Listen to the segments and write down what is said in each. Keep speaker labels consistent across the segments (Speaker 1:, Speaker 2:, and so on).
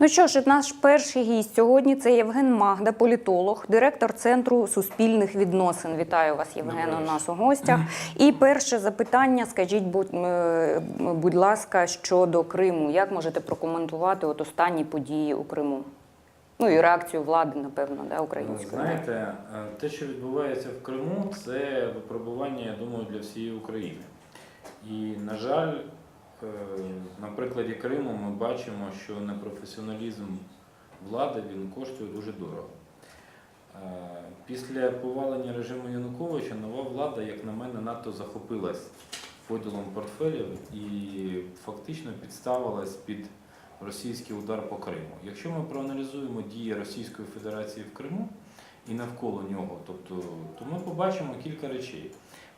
Speaker 1: Ну що ж, наш перший гість сьогодні це Євген Магда, політолог, директор Центру суспільних відносин. Вітаю вас, Євген, у нас у гостях. І перше запитання, скажіть, будь, будь ласка, щодо Криму. Як можете прокоментувати от останні події у Криму? Ну і реакцію влади, напевно, да, української.
Speaker 2: Знаєте, е, те, що відбувається в Криму, це випробування, я думаю, для всієї України. І, на жаль, на прикладі Криму ми бачимо, що непрофесіоналізм влади він коштує дуже дорого. Е, Після повалення режиму Януковича нова влада, як на мене, надто захопилась поділом портфелів і фактично підставилась під російський удар по Криму. Якщо ми проаналізуємо дії Російської Федерації в Криму і навколо нього, тобто, то ми побачимо кілька речей.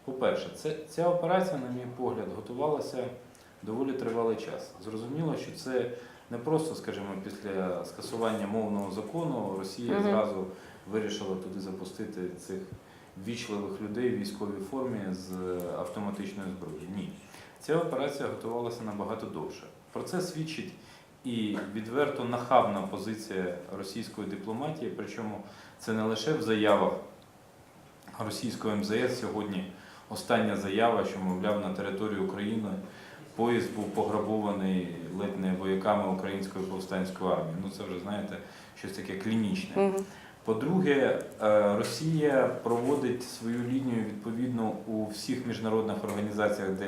Speaker 2: По-перше, ця операція, на мій погляд, готувалася доволі тривалий час. Зрозуміло, що це не просто, скажімо, після скасування мовного закону Росія
Speaker 1: Мгм.
Speaker 2: зразу вирішила туди запустити цих ввічливих людей в військовій формі з автоматичною зброєю. Ні. Ця операція готувалася набагато довше. Про це свідчить і відверто нахабна позиція російської дипломатії, причому це не лише в заявах російського МЗС сьогодні. Остання заява, що, мовляв, на території України поїзд був пограбований ледь не вояками української повстанської армії. Ну це вже знаєте щось таке клінічне.
Speaker 1: Мгм.
Speaker 2: По-друге, е, Росія проводить свою лінію відповідно у всіх міжнародних організаціях, де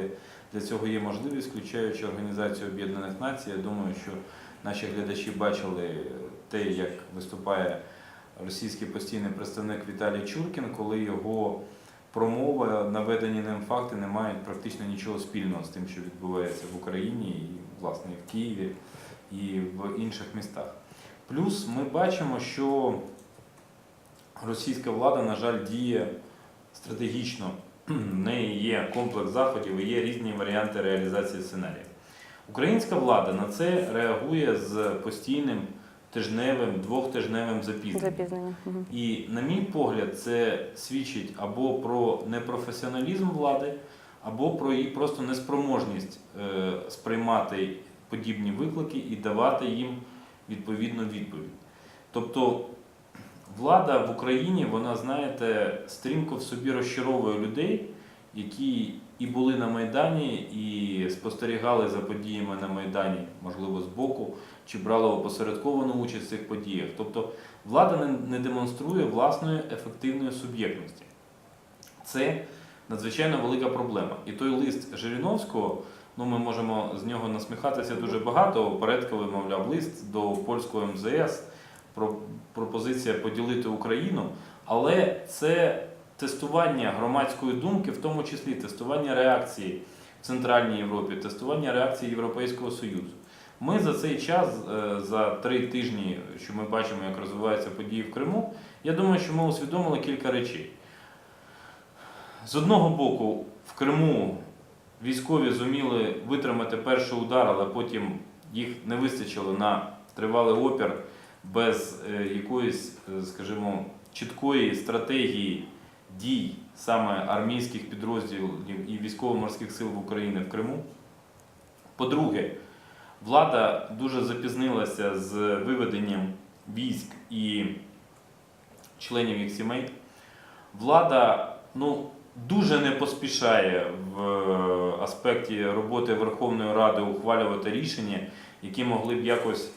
Speaker 2: для цього є можливість, включаючи Організацію Об'єднаних Націй. Я думаю, що наші глядачі бачили те, як виступає російський постійний представник Віталій Чуркін, коли його промова, наведені ним факти, не мають практично нічого спільного з тим, що відбувається в Україні, і власне і в Києві і в інших містах. Плюс ми бачимо, що російська влада, на жаль, діє стратегічно. В неї є комплекс заходів і є різні варіанти реалізації сценаріїв. Українська влада на це реагує з постійним тижневим, двохтижневим запізненням.
Speaker 1: Запізнення. Мгм.
Speaker 2: І, на мій погляд, це свідчить або про непрофесіоналізм влади, або про її просто неспроможність е, сприймати подібні виклики і давати їм відповідну відповідь. Тобто влада в Україні, вона, знаєте, стрімко в собі розчаровує людей, які і були на Майдані, і спостерігали за подіями на Майдані, можливо, збоку, чи брали опосередковану участь в цих подіях. Тобто влада не, демонструє власної ефективної суб'єктності. Це надзвичайно велика проблема. І той лист Жириновського, ну ми можемо з нього насміхатися дуже багато. Порядковий, мовляв, лист до польського МЗС про пропозиція поділити Україну, але це тестування громадської думки, в тому числі тестування реакції в Центральній Європі, тестування реакції Європейського Союзу. Ми за цей час, е, за три тижні, що ми бачимо, як розвиваються події в Криму, я думаю, що ми усвідомили кілька речей. З одного боку, в Криму військові зуміли витримати перший удар, але потім їх не вистачило на тривалий опір без е, якоїсь, е, скажімо, чіткої стратегії дій саме армійських підрозділів і військово-морських сил в Україні в Криму. По-друге, влада дуже запізнилася з виведенням військ і членів їх сімей. Влада ну, дуже не поспішає в е, аспекті роботи Верховної Ради ухвалювати рішення, які могли б якось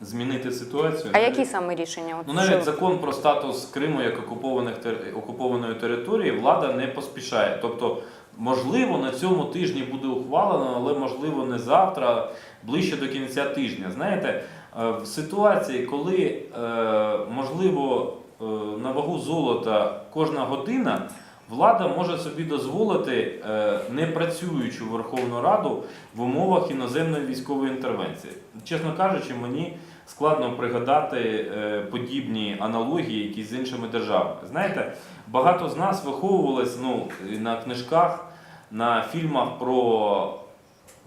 Speaker 2: змінити ситуацію.
Speaker 1: А які саме рішення?
Speaker 2: Ну, навіть закон про статус Криму як окупованих окупованої території влада не поспішає. Тобто, можливо, на цьому тижні буде ухвалено, але можливо не завтра, ближче до кінця тижня. Знаєте, е, в ситуації, коли е, можливо е, на вагу золота кожна година. Влада може собі дозволити не працюючу Верховну Раду в умовах іноземної військової інтервенції. Чесно кажучи, мені складно пригадати е, подібні аналогії, які з іншими державами. Знаєте, багато з нас виховувалось ну, на книжках, на фільмах про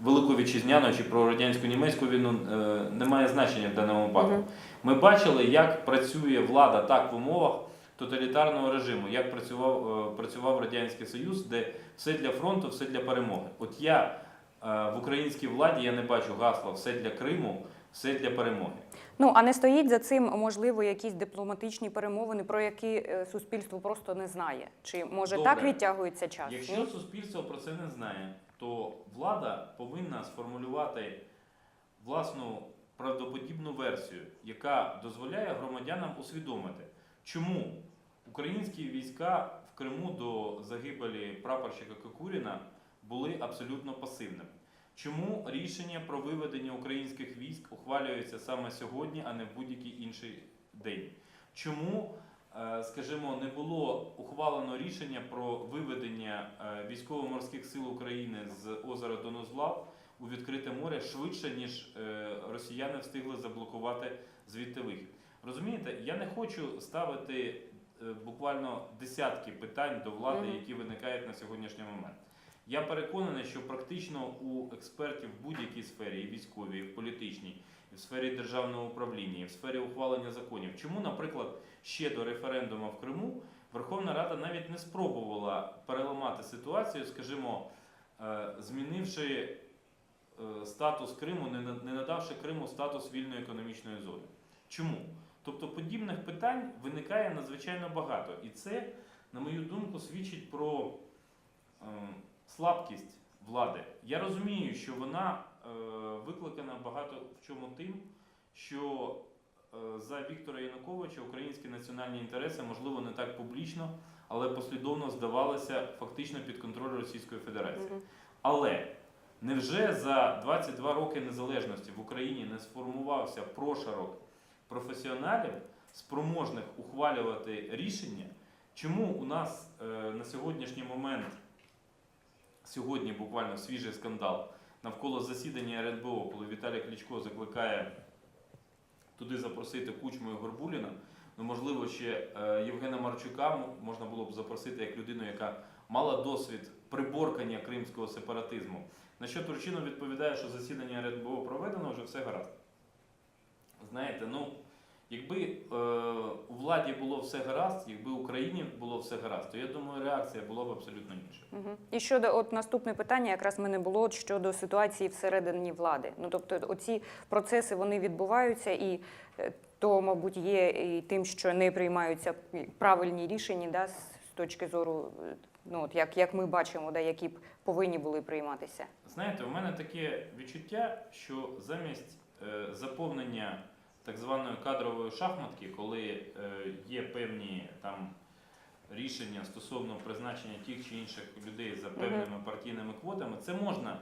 Speaker 2: Велику Вітчизняну чи про радянсько-німецьку війну е, немає значення в даному випадку. Ми бачили, як працює влада так в умовах тоталітарного режиму, як працював, е, працював Радянський Союз, де все для фронту, все для перемоги. От я в українській владі я не бачу гасла все для Криму, все для перемоги.
Speaker 1: Ну а не стоїть за цим можливо якісь дипломатичні перемовини, про які е, суспільство просто не знає. Чи може
Speaker 2: Добре.
Speaker 1: так відтягується час?
Speaker 2: Якщо
Speaker 1: Ні?
Speaker 2: суспільство про це не знає, то влада повинна сформулювати власну правдоподібну версію, яка дозволяє громадянам усвідомити, чому українські війська в Криму до загибелі прапорщика Кокуріна були абсолютно пасивними. Чому рішення про виведення українських військ ухвалюється саме сьогодні, а не в будь-який інший день? Чому, е, скажімо, не було ухвалено рішення про виведення е, військово-морських сил України з озера Донузлав у відкрите море швидше, ніж е, росіяни встигли заблокувати звідти вихід? Розумієте, я не хочу ставити буквально десятки питань до влади, які виникають на сьогоднішній момент. Я переконаний, що практично у експертів в будь-якій сфері, і військовій, і в політичній, і в сфері державного управління, і в сфері ухвалення законів. Чому, наприклад, ще до референдуму в Криму Верховна Рада навіть не спробувала переламати ситуацію, скажімо, е, змінивши е, статус Криму, не на- не надавши Криму статус вільної економічної зони. Чому? Тобто подібних питань виникає надзвичайно багато. І це, на мою думку, свідчить про е, слабкість влади. Я розумію, що вона е, викликана багато в чому тим, що е, за Віктора Януковича українські національні інтереси, можливо, не так публічно, але послідовно здавалися фактично під контроль Російської Федерації. Але невже за 22 роки незалежності в Україні не сформувався прошарок професіоналів, спроможних ухвалювати рішення? Чому у нас е, на сьогоднішній момент, сьогодні буквально свіжий скандал навколо засідання РНБО, коли Віталій Кличко закликає туди запросити Кучму і Горбуліна, ну можливо, ще е, Євгена Марчука можна було б запросити як людину, яка мала досвід приборкання кримського сепаратизму. На що Турчинов відповідає, що засідання РНБО проведено, вже все гаразд. Знаєте, ну, якби е, у владі було все гаразд, якби в Україні було все гаразд, то я думаю, реакція була б абсолютно інша.
Speaker 1: Мгм. І щодо от наступне питання, якраз в мене було от щодо ситуації всередині влади. Ну тобто, оці процеси вони відбуваються, і е, то, мабуть, є і тим, що не приймаються правильні рішення, да, з з точки зору, е, ну от як, як ми бачимо, да, які б повинні були прийматися.
Speaker 2: Знаєте, у мене таке відчуття, що замість е, заповнення так званої кадрової шахматки, коли е, є певні там рішення стосовно призначення тих чи інших людей за певними партійними квотами, це можна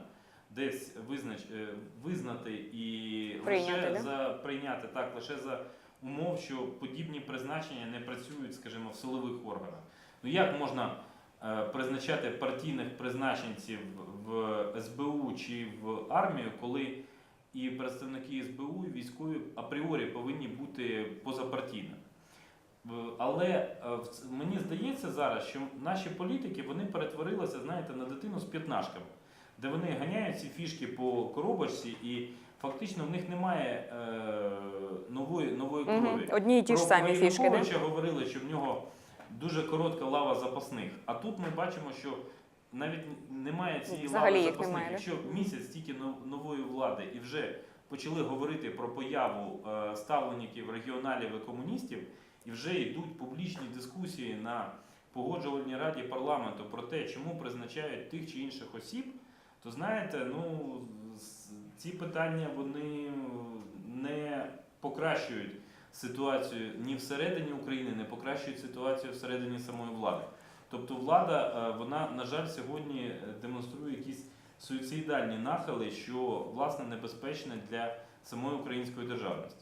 Speaker 2: десь визнач, е, визнати і
Speaker 1: Прийняти,
Speaker 2: лише
Speaker 1: да?
Speaker 2: за прийняти так, лише за умов, що подібні призначення не працюють, скажімо, в силових органах. Ну як можна е, призначати партійних призначенців в СБУ чи в армію, коли і представники СБУ, і військові апріорі повинні бути позапартійними. Але е, мені здається зараз, що наші політики вони перетворилися, знаєте, на дитину з п'ятнашками, де вони ганяють ці фішки по коробочці, і фактично в них немає е, нової, нової крові.
Speaker 1: Мгм. Одні і ті ж
Speaker 2: Про-
Speaker 1: самі фішки.
Speaker 2: Януковича говорили, що в нього дуже коротка лава запасних. А тут ми бачимо, що навіть немає цієї
Speaker 1: Взагалі
Speaker 2: лави
Speaker 1: їх
Speaker 2: запасних.
Speaker 1: немає, да?
Speaker 2: Якщо місяць стільки нов- нової влади і вже почали говорити про появу е, ставленників регіоналів і комуністів, і вже йдуть публічні дискусії на погоджувальній раді парламенту про те, чому призначають тих чи інших осіб, то знаєте, ну з- ці питання вони не покращують ситуацію ні всередині України, не покращують ситуацію всередині самої влади. Тобто влада, е, вона, на жаль, сьогодні е, демонструє якісь суїцидальні нахили, що власне небезпечне для самої української державності.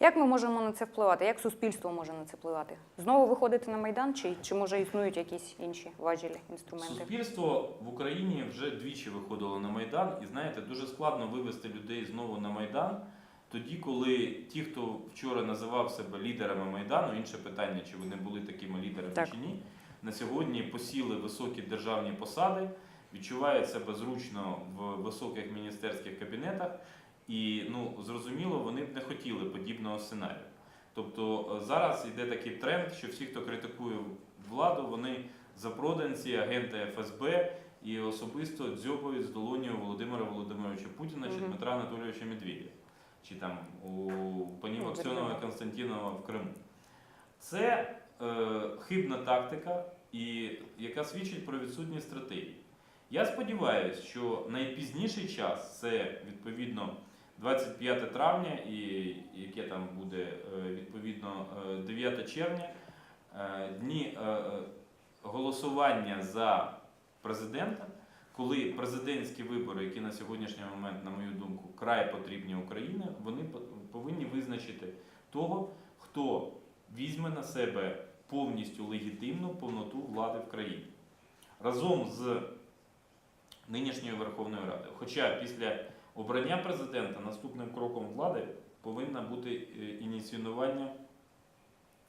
Speaker 1: Як ми можемо на це впливати? Як суспільство може на це впливати? Знову виходити на майдан, чи, чи може існують якісь інші важелі інструменти?
Speaker 2: Суспільство в Україні вже двічі виходило на Майдан, і знаєте, дуже складно вивести людей знову на Майдан. Тоді, коли ті, хто вчора називав себе лідерами Майдану, інше питання, чи вони були такими лідерами
Speaker 1: Так.
Speaker 2: чи ні, на сьогодні посіли високі державні посади, відчувають себе зручно в високих міністерських кабінетах, і ну зрозуміло, вони б не хотіли подібного сценарію. Тобто е, зараз йде такий тренд, що всі, хто критикує владу, вони запроданці, агенти ФСБ і особисто дзьобають з долонію Володимира Володимировича Путіна чи Дмитра Анатолійовича Медведєва. чи там у панів
Speaker 1: Ну,
Speaker 2: Аксьонова Константінова в Криму. Це хибна тактика, і, яка свідчить про відсутність стратегії. Я сподіваюся, що найпізніший час це відповідно 25 травня, і яке там буде е, відповідно е, 9 червня, е, дні е, е, голосування за президента, коли президентські вибори, які на сьогоднішній момент, на мою думку, край потрібні Україні, вони повинні визначити того, хто візьме на себе повністю легітимну повноту влади в країні разом з нинішньою Верховною Радою. Хоча після обрання президента наступним кроком влади повинна бути е, ініціювання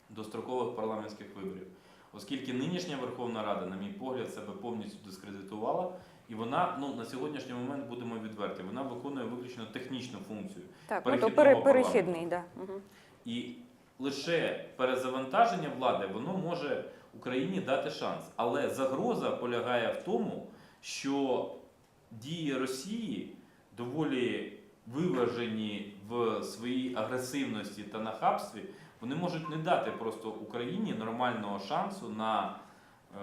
Speaker 2: дострокових парламентських виборів. Оскільки нинішня Верховна Рада, на мій погляд, себе повністю дискредитувала, і вона ну, на сьогоднішній момент будемо відверті, вона виконує виключно технічну функцію.
Speaker 1: Так, ну то пере, перехідний, да. Угу.
Speaker 2: І лише перезавантаження влади воно може Україні дати шанс. Але загроза полягає в тому, що дії Росії доволі виважені в своїй агресивності та нахабстві, вони можуть не дати просто Україні нормального шансу на е,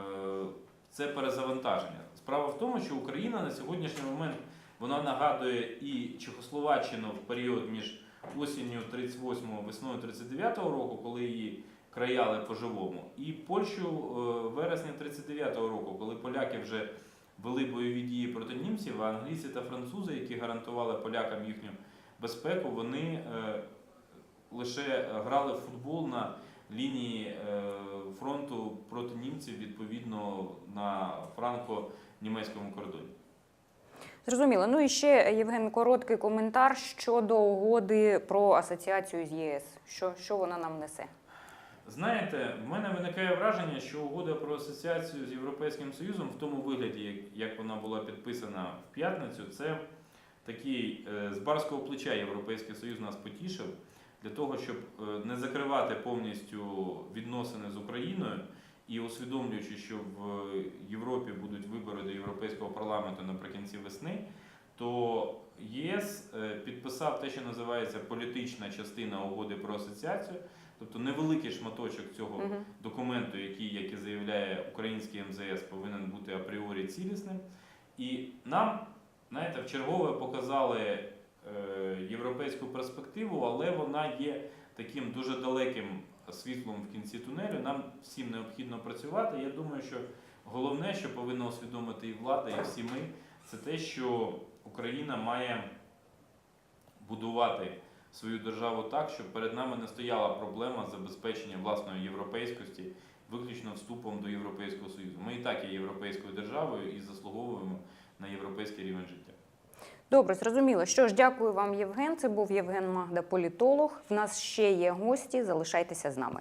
Speaker 2: це перезавантаження. Справа в тому, що Україна на сьогоднішній момент вона нагадує і Чехословаччину в період між осінню 38-го, весною 39-го року, коли її краяли по-живому, і Польщу е, вересня 39-го року, коли поляки вже вели бойові дії проти німців, а англійці та французи, які гарантували полякам їхню безпеку, вони е, лише грали в футбол на лінії е, фронту проти німців відповідно на франко-німецькому кордоні.
Speaker 1: Зрозуміло. Ну і ще Євген, короткий коментар щодо угоди про асоціацію з ЄС. Що, що вона нам несе?
Speaker 2: Знаєте, в мене виникає враження, що угода про асоціацію з Європейським Союзом в тому вигляді, як- вона була підписана в п'ятницю, це такий е, з барського плеча Європейський Союз нас потішив для того, щоб е, не закривати повністю відносини з Україною і усвідомлюючи, що в Європі будуть вибори до Європейського парламенту наприкінці весни, то ЄС е, підписав те, що називається політична частина угоди про асоціацію, тобто невеликий шматочок цього документу, який, як і заявляє український МЗС, повинен бути апріорі цілісним. І нам, знаєте, в чергове показали е, європейську перспективу, але вона є таким дуже далеким світлом в кінці тунелю. Нам всім необхідно працювати. Я думаю, що головне, що повинна усвідомити і влада, і всі ми, це те, що Україна має будувати свою державу так, щоб перед нами не стояла проблема забезпечення власної європейськості виключно вступом до Європейського Союзу. Ми і так є європейською державою і заслуговуємо на європейський рівень життя.
Speaker 1: Добре, зрозуміло. Що ж, дякую вам, Євген. Це був Євген Магда, політолог. В нас ще є гості. Залишайтеся з нами.